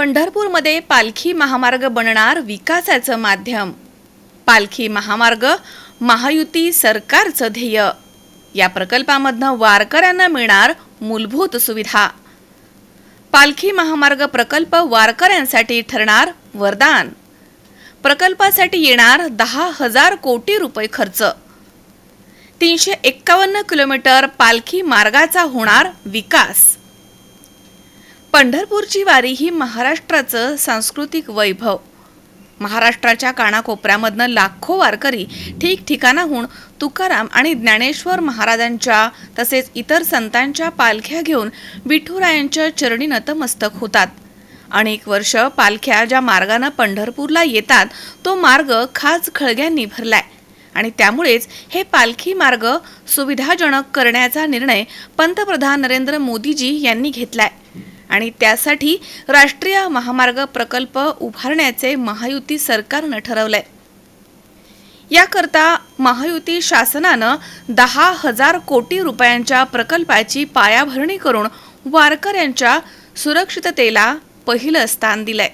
पंढरपूरमध्ये पालखी महामार्ग बनणार विकासाचं माध्यम. पालखी महामार्ग महायुती सरकारचं ध्येय. या प्रकल्पामधनं वारकऱ्यांना मिळणार मूलभूत सुविधा. पालखी महामार्ग प्रकल्प वारकऱ्यांसाठी ठरणार वरदान. प्रकल्पासाठी येणार दहा हजार कोटी रुपये खर्च. तीनशे एक्कावन्न किलोमीटर पालखी मार्गाचा होणार विकास. पंढरपूरची वारी ही महाराष्ट्राचं सांस्कृतिक वैभव. महाराष्ट्राच्या कानाकोपऱ्यामधनं लाखो वारकरी ठिकठिकाणाहून तुकाराम आणि ज्ञानेश्वर महाराजांच्या तसेच इतर संतांच्या पालख्या घेऊन विठुरायांच्या चरणी नतमस्तक होतात. अनेक वर्ष पालख्या ज्या मार्गानं पंढरपूरला येतात तो मार्ग खास खळग्यांनी भरलाय. आणि त्यामुळेच हे पालखी मार्ग सुविधाजनक करण्याचा निर्णय पंतप्रधान नरेंद्र मोदीजी यांनी घेतलाय. आणि त्यासाठी राष्ट्रीय महामार्ग प्रकल्प उभारण्याचे महायुती सरकारनं ठरवलंय. याकरता महायुती शासनानं दहा हजार कोटी रुपयांच्या प्रकल्पाची पायाभरणी करून वारकऱ्यांच्या सुरक्षिततेला पहिलं स्थान दिलंय.